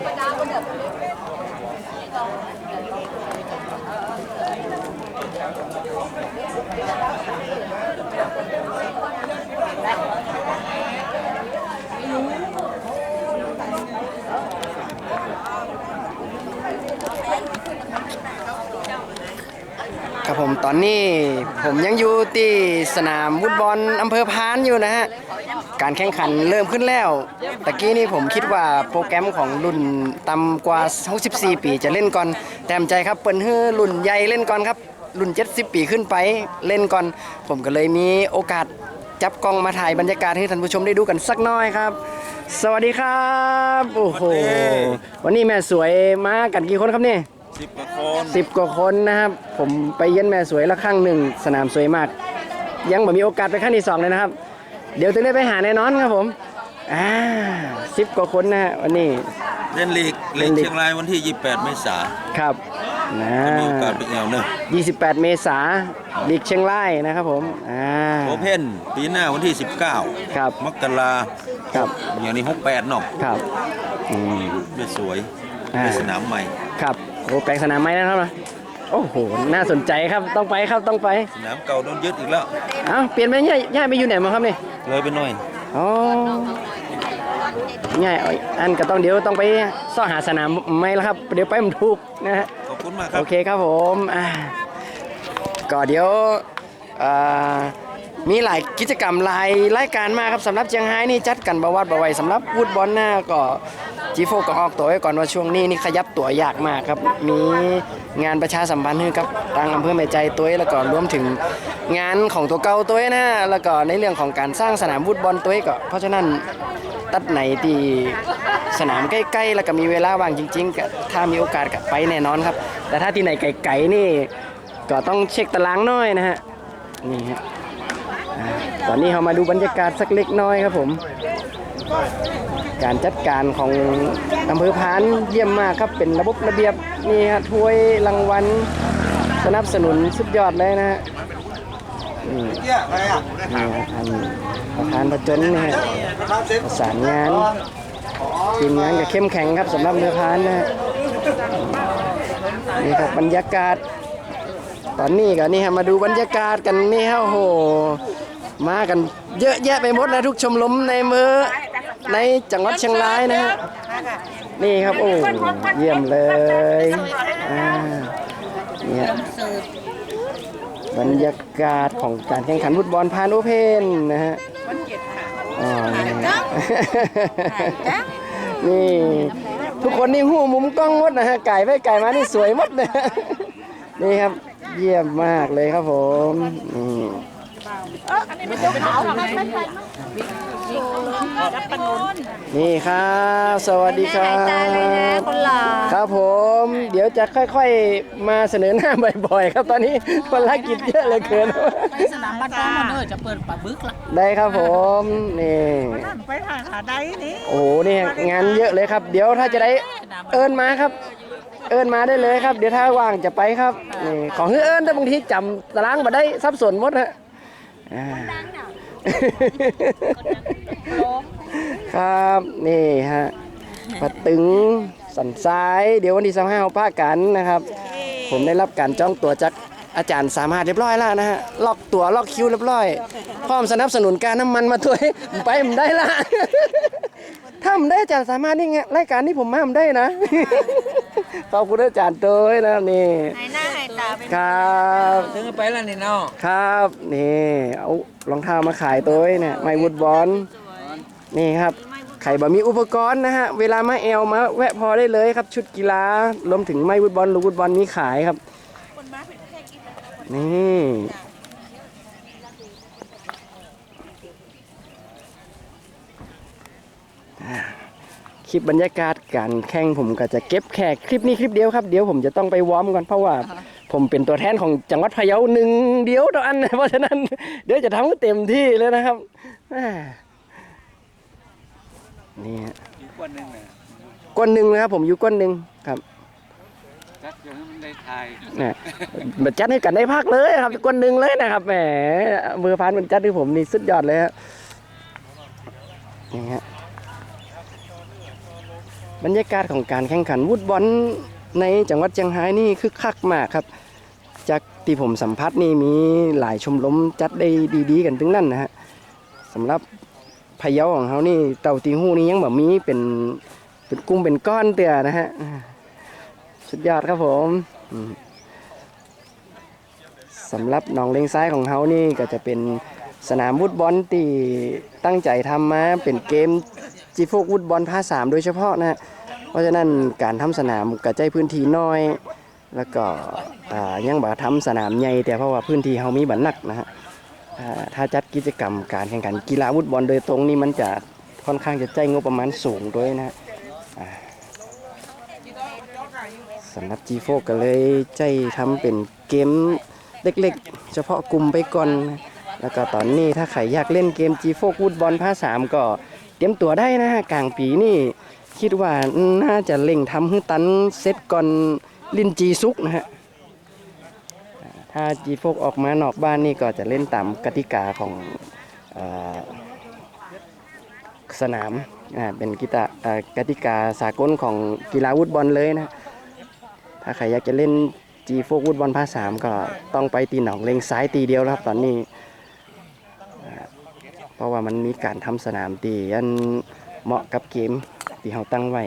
ครับผมตอนนี้ผมยังอยู่ที่สนามฟุตบอลอำเภอพานอยู่นะฮะ การแข่งขันเริ่มขึ้นแล้วตะกี้นี่ผมคิดว่าโปรแกรมของรุ่นต่ำกว่า 64 ปีจะเล่นก่อน แต้มใจครับเปิ้นฮือรุ่นใหญ่เล่นก่อนครับ รุ่น 70 ปีขึ้นไปเล่นก่อน ผมก็เลยมีโอกาสจับกล้องมาถ่ายบรรยากาศให้ท่านผู้ชมได้ดูกันสักหน้อยครับ สวัสดีครับโอ้โหวันนี้แม่สวยมากันกี่คนครับเนี่ยสิบกว่าคนสิบกว่าคนนะครับ ผมไปเยี่ยนแม่สวยละครั้งหนึ่งสนามสวยมาก ยังบ่มีโอกาสไปครั้งที่สองเลยนะครับ เดี๋ยวจะได้ไปหาแน่นอนครับผมอ่าสิบกว่าคนนะฮะวันนี้ เล่นลีกเล่ลีกนลีกเชียงรายวันที่ 28 เมษายนครับนะมีโอกาสไปเอวเนอะ28 เมษาลีกเชียงรายนะครับผมอ่าโอเพนปีหน้าวันที่ครับ19มกราครับ อย่างนี้ 68เนาะครับอืมได้สวยอ่าได้สนามใหม่ ครับโอ้แปลงสนามไม้นะครับนะ โอ้โห น่าสนใจครับ ต้องไปครับ ต้องไป สนามเก่าโดนยึดอีกแล้ว เอ้า เปลี่ยนไปย่ายย่ายไปอยู่ไหนมาครับนี่เลยไปหน่อย อ๋อง่ายเอาอันก็ต้องเดี๋ยวต้องไปซ่อหาสนามไม่แล้วครับ เดี๋ยวไปมันถูกนะฮะ ขอบคุณมากครัโอบเคครับผมอ่าก็เดี๋ยวอ่า มีหลายกิจกรรมหลายรายการมากครับสำหรับเชียงไฮ้นี่จัดกันบวัดบไวสำหรับวูดบอลหน้าก็จีโฟก็ออกตัวไว้ก่อนว่าช่วงนี้นี่ขยับตัวยากมากครับ มีงานประชาสัมพันธ์ให้กับทางอำเภอแม่ใจตัวแล้วก็รวมถึงงานของตัวเก่าตัวนะแล้วก็ในเรื่องของการสร้างสนามวูดบอลตัวก็เพราะฉะนั้นตัดไหนที่สนามใกล้ๆ แล้วก็มีเวลาว่างจริงๆก็ถ้ามีโอกาสก็ไปแน่นอนครับ แต่ถ้าที่ไหนไกลๆนี่ก็ต้องเช็คตารางน้อยนะฮะนี่ฮะ ตอนนี้เรามาดูบรรยากาศสักเล็กน้อยครับผม การจัดการของอำเภอพานเยี่ยมมากครับเป็นระบบระเบียบนี่ฮะถ้วยรางวัลสนับสนุนสุดยอดเลยนะฮะนี่นี่ฮะท่านประธานประจนนะฮะประสานงานทีมงานก็เข้มแข็งครับสำหรับเรือพานนะฮะนี่ครับบรรยากาศ ตอนนี้ก็นี่ฮะมาดูบรรยากาศกันนี่ฮะโอ้โห มากันเยอะแยะไปหมดนะทุกชมรมในเมืองในจังหวัดเชียงรายนะฮะนี่ครับโอ้เยี่ยมเลยอ่าเนี่ยบรรยากาศของการแข่งขันฟุตบอลพานโอเพนนะฮะอ๋อนี่นี่ทุกคนนี่หูมุมกล้องหมดนะฮะไก่ไปไก่มานี่สวยหมดเลยนี่ครับ เยี่ยมมากเลยครับผมนี่ นี่ครับ สวัสดีครับ คนหล่อครับผม เดี๋ยวจะค่อยๆ มาเสนอหน้าบ่อยๆ ครับตอนนี้ภารกิจเยอะเหลือเกิน ไปสนามบ้านท้องมันเออจะเปิดปะบึกละได้ครับผม นี่ ไปทางหาได้นี่โอ้โห นี่งานเยอะเลยครับ เดี๋ยวถ้าจะได้เอิญมาครับ เอิญมาได้เลยครับ เดี๋ยวถ้าว่างจะไปครับนี่ของเอิญแต่บางทีจำตารางมาได้สับสนหมดฮะ อ่าครับนี่ฮะปัดตึงสันซ้าย เดี๋ยววันที่สามห้าเอาป้ากันนะครับ ผมได้รับการจ้องตัวจากอาจารย์สามารถเรียบร้อยแล้วนะฮะล็อกตัวล็อกคิวเรียบร้อย พร้อมสนับสนุนการน้ำมันมาตัวให้ไปผมได้ละถ้าผมได้อาจารย์สามารถนี่ไงรายการนี้ผมมาผมได้นะขอบคุณอาจารย์ตัวนะครับนี่หายหน้าหายตาเป็น ครับถึงไปแล้วนี่เนาะครับนี่เอารองเท้ามาขายตัวเนี่ยไมวูดบอลนี่ครับใครบ่มีอุปกรณ์นะฮะเวลามาแอลมาแวะพอได้เลยครับ ชุดกีฬารวมถึงไม้วูดบอลลูกวูดบอลมีขายครับนี่อ่าคลิปบรรยากาศการแข่งผมก็จะเก็บแค่คลิปนี้คลิปเดียวครับ เดี๋ยวผมจะต้องไปวอร์มก่อนเพราะว่า ผมเป็นตัวแทนของจังหวัดพะเยาหนึ่งเดียวต่ออันนะเพราะฉะนั้นเดี๋ยวจะทำให้เต็มที่เลยนะครับอ่านี่ฮะอีกคนหนึงน่ะก้นหนึ่งนะครับผมอยู่ก้นหนึ่งครับจักอยู่ให้มันได้ทายนะมาจัดให้กันได้พักเลยครับก้นหนึ่งเลยนะครับแหมมือพานมันจัดให้ผมนี่สุดยอดเลยฮะนี่ฮะบรรยากาศของการแข่งขันวูดบอล ในจังหวัดเชียงรายนี่คึกคักมากครับ จากที่ผมสัมผัสนี่มีหลายชมรมจัดได้ดีๆ กันทั้งนั้นนะฮะสำหรับพะเยาของเขานี่เต่าตีหูนี่ยังแบบมีเป็นเป็นกลุ่มเป็นก้อนเตือนะฮะสุดยอดครับผมสำหรับหนองเลงซ้ายของเขานี่ก็จะเป็นสนามวุดบอลที่ตั้งใจทำมาเป็นเกมจีโฟกวุดบอลภาสามโดยเฉพาะนะฮะ เพราะฉะนั้นการทำสนามกระจายพื้นที่น้อย แล้วก็ยังบ่ทำสนามใหญ่แต่เพราะว่าพื้นที่เขามีบันนักนะฮะถ้าจัดกิจกรรมการแข่งขันกีฬาฟุตบอลโดยตรงนี่มันจะค่อนข้างจะใจงบประมาณสูงด้วยนะฮะอ่าสำหรับ G4 ก็เลยใจทำเป็นเกมเล็กๆ เฉพาะกลุ่มไปก่อนนะแล้วก็ตอนนี้ถ้าใครอยากเล่นเกม G4 ฟุตบอลภาค3ก็เตรียมตัวได้นะฮะกลางปีนี่ คิดว่าน่าจะเล่งทำให้ตันเซตก่อนลินจีซุกนะฮะถ้าจีโฟกออกมานอกบ้านนี่ก็จะเล่นตามกติกาของอสนามเป็นกีตากติกาสากลของกีฬาวุดบอลเลยนะ ถ้าใครอยากจะเล่นจีโฟกวุดบอลภาคสามก็ต้องไปตีหนองเลงซ้ายตีเดียวครับตอนนี้ เพราะว่ามันมีการทำสนามตีอันเหมาะกับเกม ที่เราตั้งไว้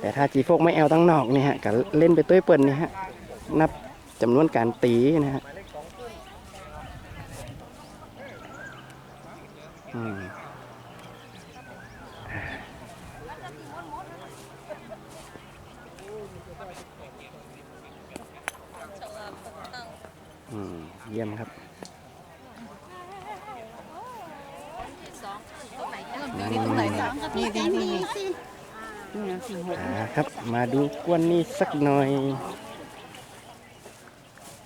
แต่ถ้าจีโฟกไม่แอลตั้งนอกนี่ฮะก็เล่นไปตัวเปิ่นนี่ฮะนับจำนวนการตีนะฮะอืมเยี่ยมครับ นี่ตรงไหนเนี่ยนี่นี่นี่นี่นี่สี่หกอ่าครับ มาดูกวนนี้สักหน่อย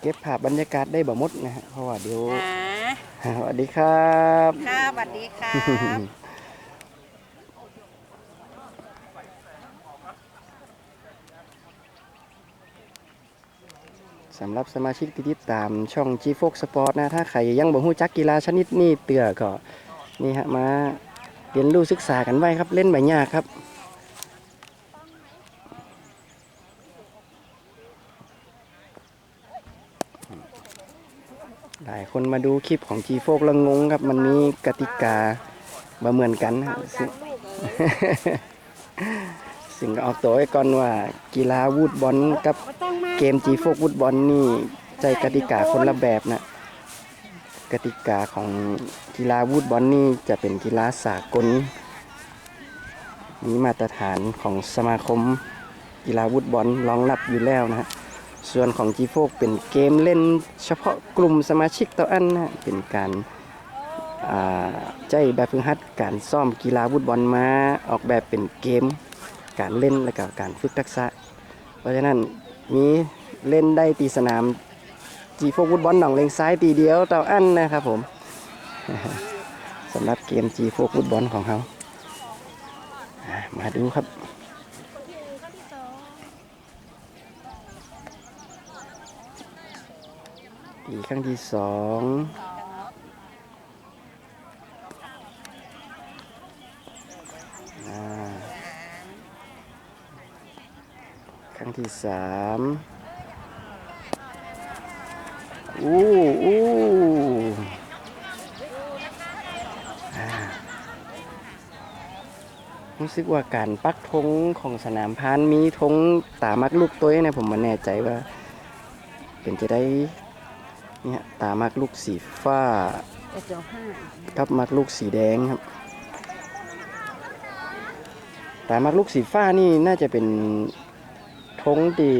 เก็บภาพบรรยากาศได้บ่หมดนะฮะเพราะว่าเดี๋ยวสวัสดีครับค่ะสวัสดีค่ะสำหรับสมาชิกที่ติดตามช่อง G f o x Sport นะ ถ้าใครยังบ่ฮู้จักกีฬาชนิดนี้เตือก็นี่ฮะมา เรียนรู้ศึกษากันไว้ครับ เล่นใบยาครับ หลายคนมาดูคลิปของ G f o x แล้วงงครับ มันมีกติกาบ่เหมือนกันนะซึ่งสิ่งออกตัวไว้ก่อนว่ากีฬาวูดบอลกับเกม G โฟกวูดบอลนี่ใจกติกาคนละแบบนะ กติกาของกีฬาวูดบอลนี่จะเป็นกีฬาสากล มีมาตรฐานของสมาคมกีฬาวูดบอลรองรับอยู่แล้วนะฮะส่วนของ G โฟกเป็นเกมเล่นเฉพาะกลุ่มสมาชิกต่ออันนะเป็นการใจแบบฝึกหัดการซ่อมกีฬาฟุตบอลมาออกแบบเป็นเกม การเล่นและก็การฝึกทักษะ เพราะฉะนั้นมีเล่นได้ตีสนาม จีโฟฟุตบอลหนองเลงซ้ายตีเดียวเต่ออันนะครับผมสำหรับเกมจีโฟฟุตบอลของเขามาดูครับตีครั้งที่สองครั้งที่สาม อู้อู้รู้สึกว่าการปักธงของสนามพานมีธงตามักลูกตัวนะผมไมาแน่ใจว่า เป็นจะได้เนี่ยตามักลูกสีฟ้าเจ้าห้ากับมักลูกสีแดงครับต่มักลูกสีฟ้านี่น่าจะเป็นธงตี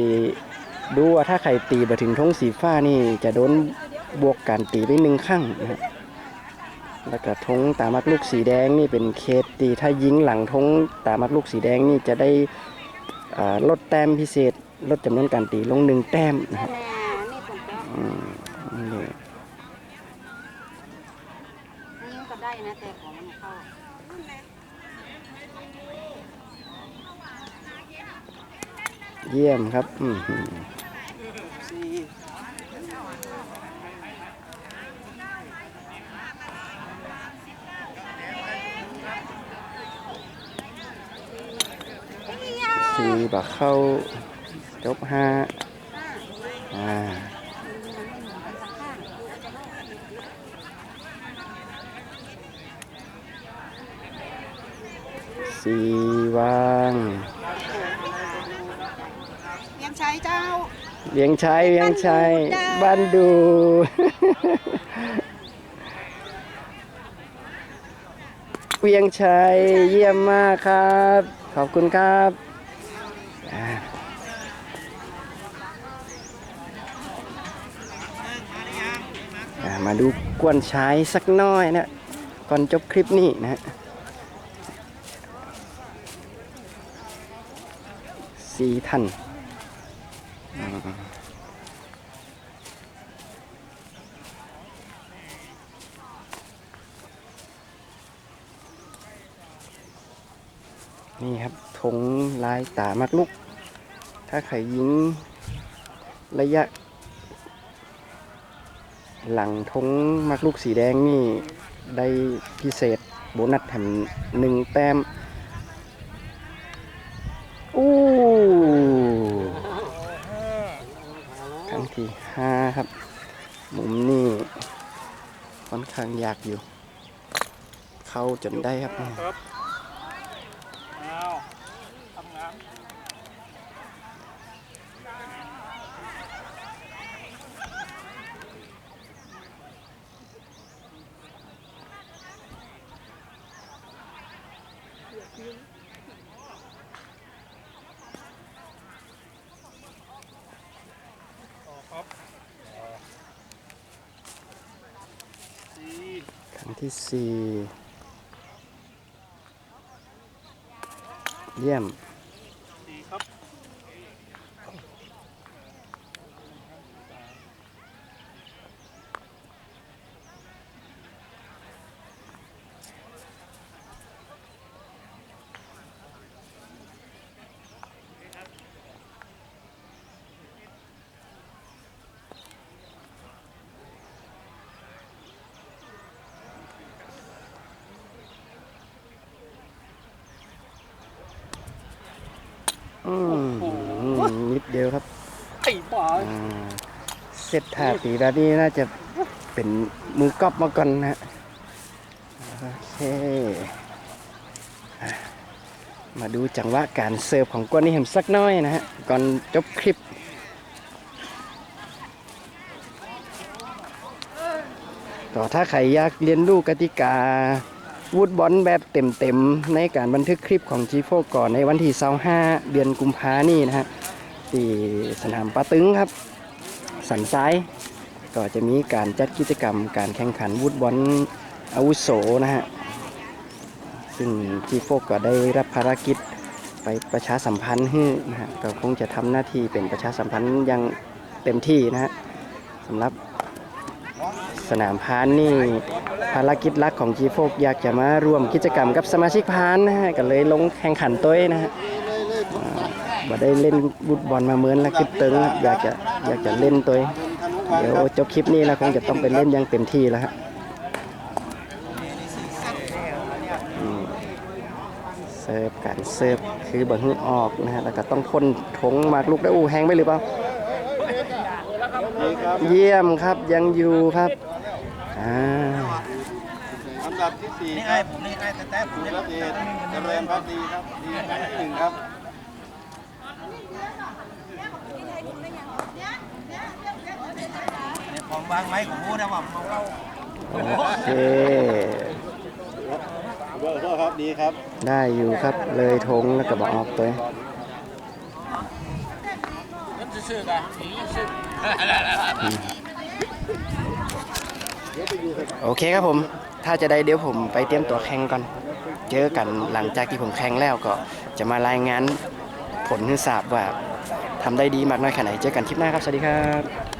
ดูว่าถ้าใครตีไปถึงธงสีฟ้านี่จะโดนบวกการตีไปหนึ่งข้างนะครับแล้วก็ธงตามักลูกสีแดงนี่เป็นเคสตีถ้ายิงหลังธงตามักลูกสีแดงนี่จะได้ลดแต้มพิเศษ ลดจำนวนการตีลงหนึ่งแต้มนะครับอืมนี่นี่ก็ได้นะแต่ของมันเข้าเยี่ยมครับ อืมหือ สี่บั กเข้าจบห้าอ่าสี่วางยังใช้เจ้าเวียงชัยเวียงชัยบ้านดู เวียงชัยเยี่ยมมากครับ ขอบคุณครับอ่าอ่า มาดูกวนใชายสักน้อยนะก่อนจบคลิปนี้นะฮะสี่ท่านนี่ครับธงลายตามักลุก ถ้าใครยิงระยะ หลังธงมักลุกสีแดงนี่ได้พิเศษโบนัสแถมหนึ่งแต้มอู้ครั้งที่ห้าครับ มุมนี่ค่อนข้างยากอยู่ เข้าจนได้ครับ ที่สี่เยี่ยม อืมนิดเดียวครับไอ้บ้าอ่าเสร็จท่าตีแบบนี้น่าจะเป็นมือกอบมาก่อนนะฮะโอเคอะมาดูจังหวะการเสิร์ฟของกวนนี่เห็นสักหน้อยนะฮะก่อนจบคลิป ก็ถ้าใครอยากเรียนรู้กติกา วูดบอลแบบเต็มๆ ในการบันทึกคลิปของ G4 ก่อนในวันที่25เดือนกุมภานี่นะฮะที่สนามปะตึงครับ สันซ้าย ก็จะมีการจัดกิจกรรม การแข่งขันวูดบอลอาวุโสนะฮะซึ่ง G4 ก็ได้รับภารกิจไปประชาสัมพันธ์ให้นะฮะก็คงจะทำหน้าที่เป็นประชาสัมพันธ์อย่างเต็มที่นะฮะสำหรับ สนามพานนี่ ภารกิจลักของ G4 อยากจะมาร่วมกิจกรรมกับสมาชิกพานนะฮะก็เลยลงแข่งขันตัวเองนะฮะบ่ได้เล่นฟุตบอลมาเหมือนแล้วคิดตึงอยากจะอยากจะเล่นตัวเดี๋ยวจบคลิปนี้แล้วคงจะต้องไปเล่นอย่างเต็มที่แล้วฮะเสิร์ฟการเสิร์ฟคือบ่ให้ออกนะฮะแล้วก็ต้องพ่นทงหมากลูกได้อูแหงไปหรือเปล่าเยี่ยมครับยังอยู่ครับ อ่าอันดับที่สี่นี่ไอ้ผมนี่ไอ้แต่แต่ผมรับเดชเจริญพักดีครับดีครั้งที่หนึ่งครับของบางไม้ของมูนะว่าเมาเหล้าโอเค เบอร์ก็ครับดีครับ ได้อยู่ครับเลยทงแล้วก็บอกออกตัว โอเคครับผม ถ้าจะได้เดี๋ยวผมไปเตรียมตัวแข่งก่อน เจอกันหลังจากที่ผมแข่งแล้วก็จะมารายงานผลให้ทราบว่าทำได้ดีมากน้อยแค่ไหน เจอกันคลิปหน้าครับ สวัสดีครับ